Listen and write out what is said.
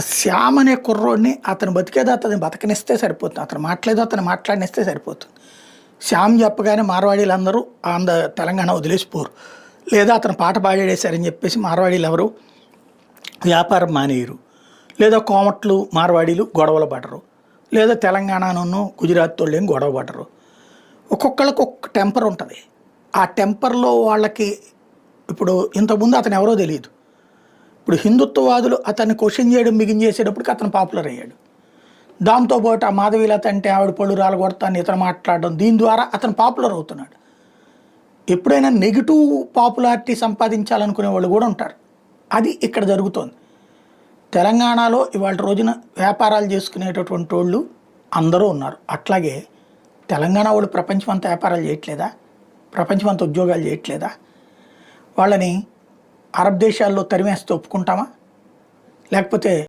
శ్యామ్ అనే కుర్రోడిని అతను బతికేదో అతను బతకనిస్తే సరిపోతుంది. అతను మాట్లాడేదో అతను మాట్లాడినిస్తే సరిపోతుంది. శ్యామ్ చెప్పగానే మార్వాడీలందరూ ఆంధ్ర తెలంగాణ వదిలేసిపోరు. లేదా అతను పాట పాడేసారని చెప్పేసి మార్వాడీలు ఎవరు వ్యాపారం మానేయరు. లేదా కోమట్లు మార్వాడీలు గొడవలు పడరు. లేదా తెలంగాణను గుజరాత్ వాళ్ళు ఏం గొడవ పడరు. ఒక్కొక్కళ్ళకి ఒక్క టెంపర్ ఉంటుంది. ఆ టెంపర్లో వాళ్ళకి ఇప్పుడు ఇంతకుముందు అతను ఎవరో తెలియదు. ఇప్పుడు హిందుత్వవాదులు అతన్ని క్వశ్చన్ చేయడం బిగిన్ చేసేటప్పటికి అతను పాపులర్ అయ్యాడు. దాంతోపాటు ఆ మాధవీలత అంటే ఆవిడ పళ్ళు రాలగొడతాను ఇతను మాట్లాడడం దీని ద్వారా అతను పాపులర్ అవుతున్నాడు. ఎప్పుడైనా నెగిటివ్ పాపులారిటీ సంపాదించాలనుకునే వాళ్ళు కూడా ఉంటారు. అది ఇక్కడ జరుగుతోంది. తెలంగాణలో ఇవాళ రోజున వ్యాపారాలు చేసుకునేటటువంటి వాళ్ళు అందరూ ఉన్నారు. అట్లాగే తెలంగాణ వాళ్ళు ప్రపంచం వ్యాపారాలు చేయట్లేదా? ప్రపంచం ఉద్యోగాలు చేయట్లేదా? వాళ్ళని అరబ్ దేశాల్లో తరిమేస్తే ఒప్పుకుంటామా? లేకపోతే